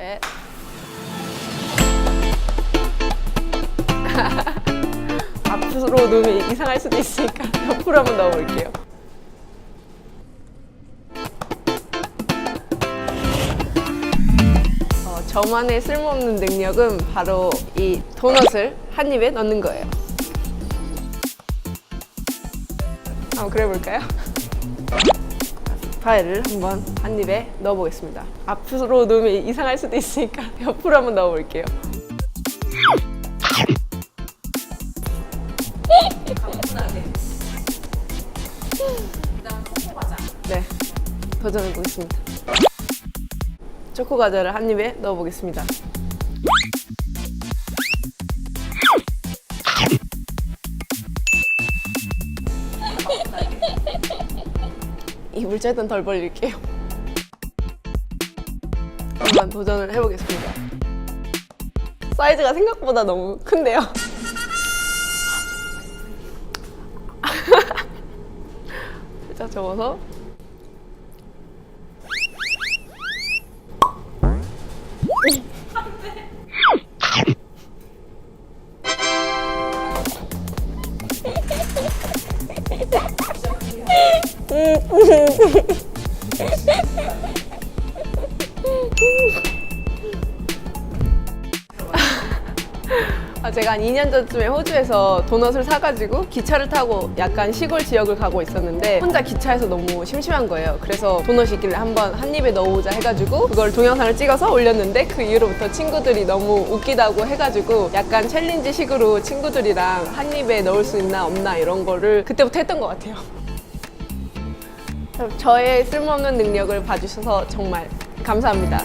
네. 앞으로 놓으면 이상할 수도 있으니까 옆으로 한번 넣어볼게요. 어, 저만의 쓸모없는 능력은 바로 이 도넛을 한 입에 넣는 거예요. 한번 그려볼까요? 파이를 한번 한 입에 넣어보겠습니다. 앞으로 놓으면 이상할 수도 있으니까 옆으로 한번 넣어볼게요. 네, 도전해 보겠습니다. 초코 과자를 한 입에 넣어보겠습니다. 이 물자든 덜 벌릴게요. 한번 도전을 해보겠습니다. 사이즈가 생각보다 너무 큰데요. 살짝 접어서 아, 제가 한 2년 전쯤에 호주에서 도넛을 사가지고 기차를 타고 약간 시골 지역을 가고 있었는데 혼자 기차에서 너무 심심한 거예요. 그래서 도넛이 있길래 한번 한 입에 넣어보자 해가지고 그걸 동영상을 찍어서 올렸는데 그 이후로부터 친구들이 너무 웃기다고 해가지고 약간 챌린지 식으로 친구들이랑 한 입에 넣을 수 있나 없나 이런 거를 그때부터 했던 것 같아요. 저의 쓸모없는 능력을 봐주셔서 정말 감사합니다.